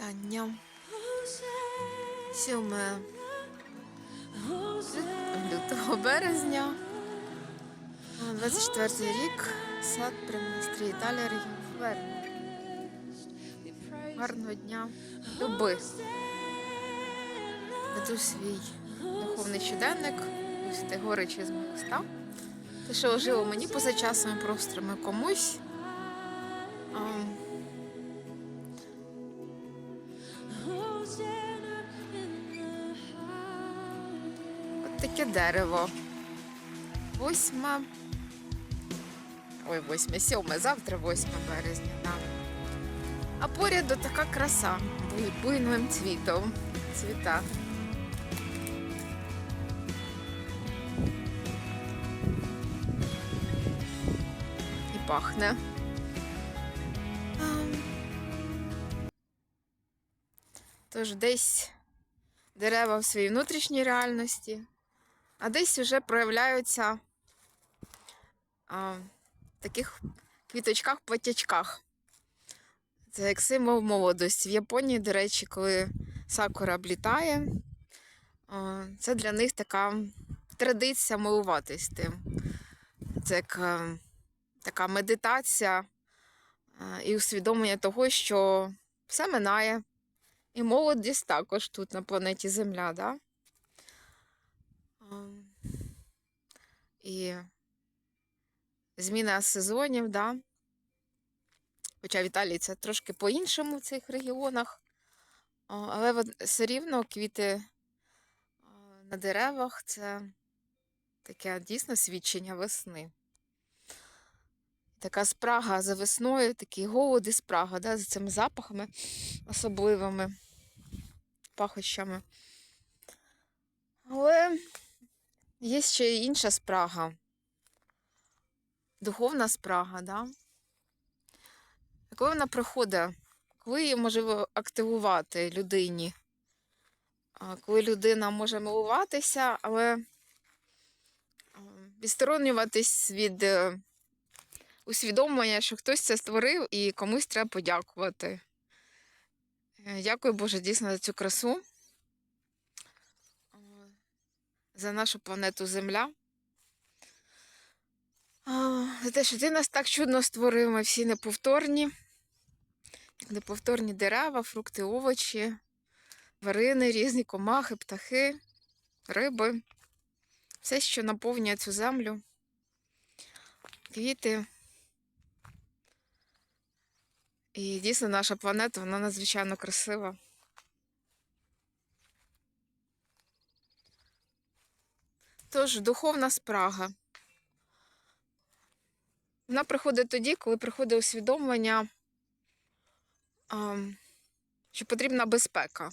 Вітання. 7 лютого березня. 24 рік. Сад Прем'єстрі Італія, регіон Верно. Гарного дня. Люби. Веду свій духовний щоденник. Ось горичі з мого. Те, що ожило мені поза часом просторами комусь. Дерево. Восьма. Ой, восьме, сьоме, завтра 8 березня, так. А поряд така краса буй- буйним цвітом. Цвіта. І пахне. Тож десь дерева в своїй внутрішній реальності, а десь вже проявляються а, в таких квіточках-платячках. Це як символ молодості. В Японії, до речі, коли сакура облітає, а, це для них така традиція милуватись тим. Це як а, така медитація а, і усвідомлення того, що все минає. І молодість також тут на планеті Земля, да? І зміна сезонів, да? Хоча в Італії це трошки по-іншому в цих регіонах. Але все рівно квіти на деревах це таке дійсно свідчення весни. Така спрага за весною, такий голод і спрага, да, за цими запахами особливими пахощами. Але є ще інша спрага. Духовна спрага, да? Коли вона приходить, коли її можливо активувати людині, коли людина може милуватися, але відсторонюватись від е, усвідомлення, що хтось це створив і комусь треба подякувати. Е, Дякую Боже дійсно за цю красу, за нашу планету Земля. За те, що ти нас так чудно створив, ми всі неповторні. Неповторні дерева, фрукти, овочі, тварини, різні комахи, птахи, риби. Все, що наповнює цю землю. Квіти. І дійсно наша планета, вона надзвичайно красива. Тож, духовна спрага. Вона приходить тоді, коли приходить усвідомлення, що потрібна безпека.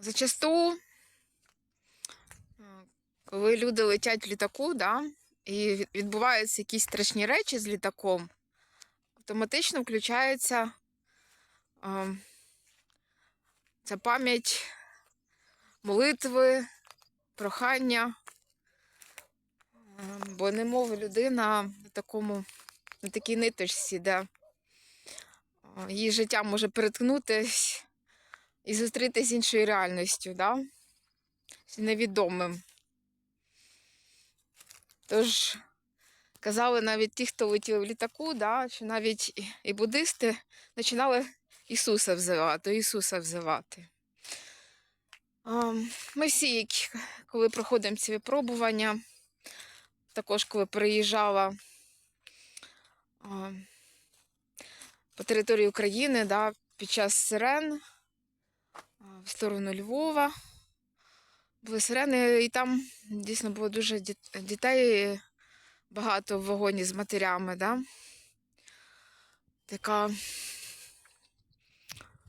Зачасту, коли люди летять в літаку, да, і відбуваються якісь страшні речі з літаком, автоматично включається а, ця пам'ять молитви, прохання. Бо немов людина на такому, на такій ниточці, де її життя може переткнутись і зустрітися з іншою реальністю, да? з невідомим. Тож казали навіть ті, хто летіли в літаку, да, що навіть і буддисти починали Ісуса взивати, Ісуса взивати. Ми всі, які- коли проходимо ці випробування, також коли переїжджала по території України да, під час сирен в сторону Львова. Були сирени, і там дійсно було дуже дітей багато в вагоні з матерями. Да? Така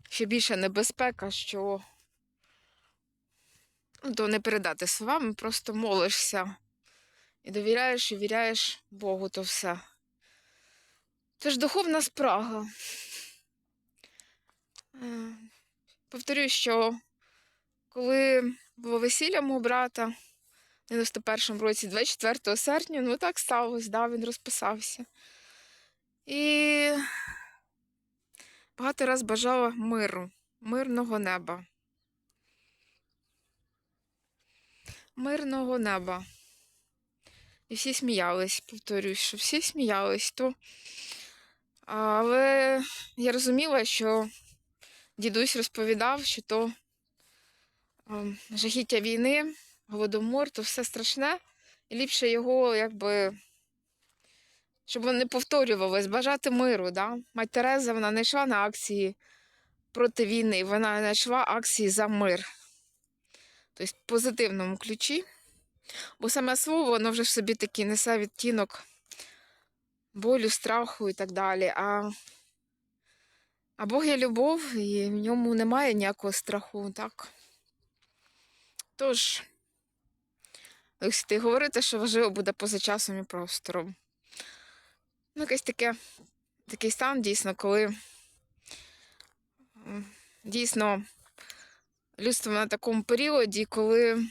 ще більша небезпека, що то не передати словами, просто молишся і довіряєш і віряєш Богу, то все. Це ж духовна спрага. Е, Повторюю, що коли було весілля мого брата в 91-му році, 24 серпня, ну так сталося, да, він розписався. І багато раз бажала миру, мирного неба. Мирного неба. І всі сміялись, повторюсь, що всі сміялись, то. Але я розуміла, що дідусь розповідав, що то жахіття війни, голодомор, то все страшне. І ліпше його, якби, щоб воно не повторювалось, бажати миру. Да? Мать Тереза вона не йшла на акції проти війни, вона не йшла акції за мир. Тобто в позитивному ключі. Бо саме слово, воно вже в собі такий несе відтінок болю, страху і так далі. А, а Бог є любов, і в ньому немає ніякого страху, так? Тож, Олексій, ти говорите, що важливо буде поза часом і простором. Ну, якесь таке, такий стан дійсно, коли дійсно людство на такому періоді, коли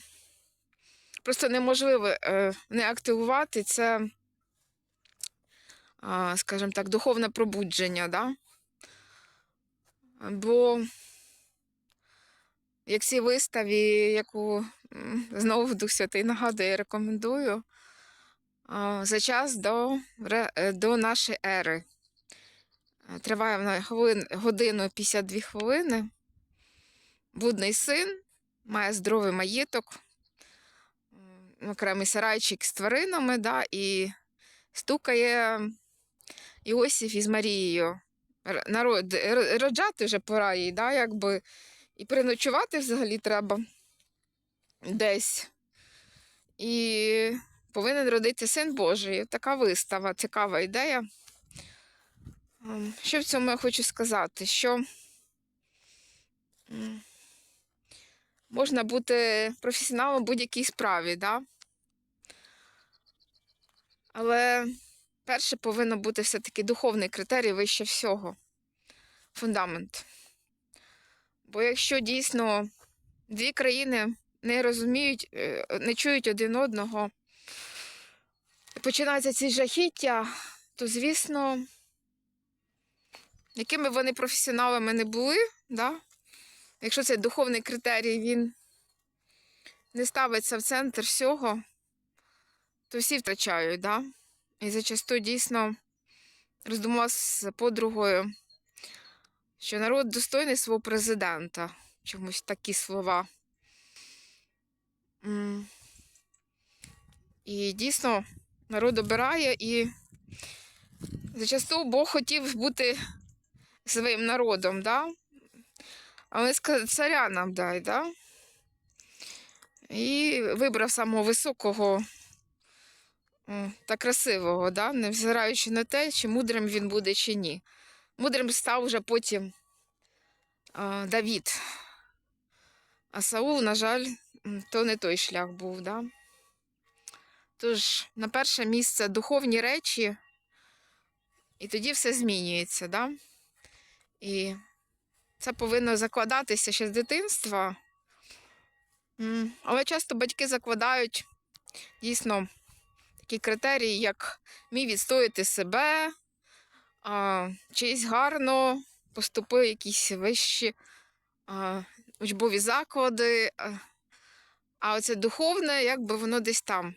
просто неможливо е, не активувати це, скажімо так, духовне пробудження, да? Бо як цій виставі, яку знову Дух Святий нагадує, рекомендую, за час до, е, до нашої ери. Триває вона годину 52 хвилини. Блудний син має здоровий маєток, окремий сарайчик з тваринами, да, і стукає Іосиф із Марією. Народ, роджати вже пора їй, да, якби, і переночувати взагалі треба десь. І повинен родити син Божий. Така вистава, цікава ідея. Ем, Що в цьому я хочу сказати? Що можна бути професіоналом в будь-якій справі, да? але перше повинно бути все-таки духовний критерій вище всього фундамент. Бо якщо дійсно дві країни не розуміють, е, не чують один одного, і починаються ці жахіття, то, звісно, якими вони професіоналами не були, да? Якщо цей духовний критерій він не ставиться в центр всього, то всі втрачають. Да? І зачасту дійсно роздумала з подругою, що народ достойний свого президента. Чомусь такі слова. І дійсно народ обирає, і зачасту Бог хотів бути своїм народом, да? А вони сказали, царя нам дай, да? І вибрав самого високого та красивого, да? невзираючи на те, чи мудрим він буде, чи ні. Мудрим став вже потім а, Давід. А Саул, на жаль, то не той шлях був. Да? Тож, на перше місце духовні речі, і тоді все змінюється. Да? І це повинно закладатися ще з дитинства. Але часто батьки закладають дійсно такі критерії, як мій відстояти себе, чись гарно поступив якісь вищі учбові заклади. А, оце духовне, якби воно десь там.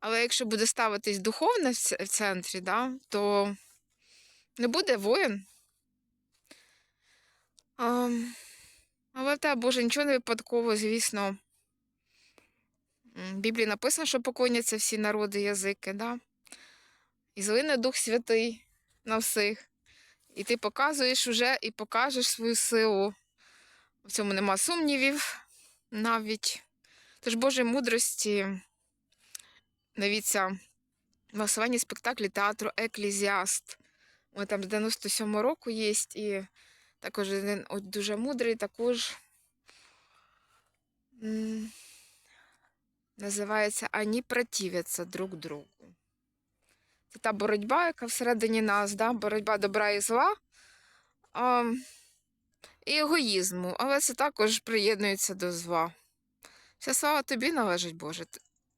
Але якщо буде ставитись духовне в центрі, да, то не буде воїн. Але тебе, Боже, нічого не випадково, звісно. В Біблії написано, що поклоняться всі народи, язики, да? І злине Дух Святий на всіх. І ти показуєш уже і покажеш свою силу. В цьому нема сумнівів навіть. Тож Божої мудрості, дивіться, в спектаклі театру Еклізіаст. Ой, там з 97 року є, і також один от дуже мудрий, також м, називається Ані противяться друг другу. Це та боротьба, яка всередині нас, да? боротьба добра і зла а, і егоїзму, але це також приєднується до зла. Вся слава тобі належить, Боже.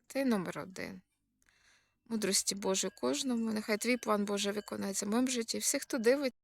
Ти- номер один. Мудрості Божої кожному. Нехай твій план Боже виконається в моєму житті. Всіх, хто дивить.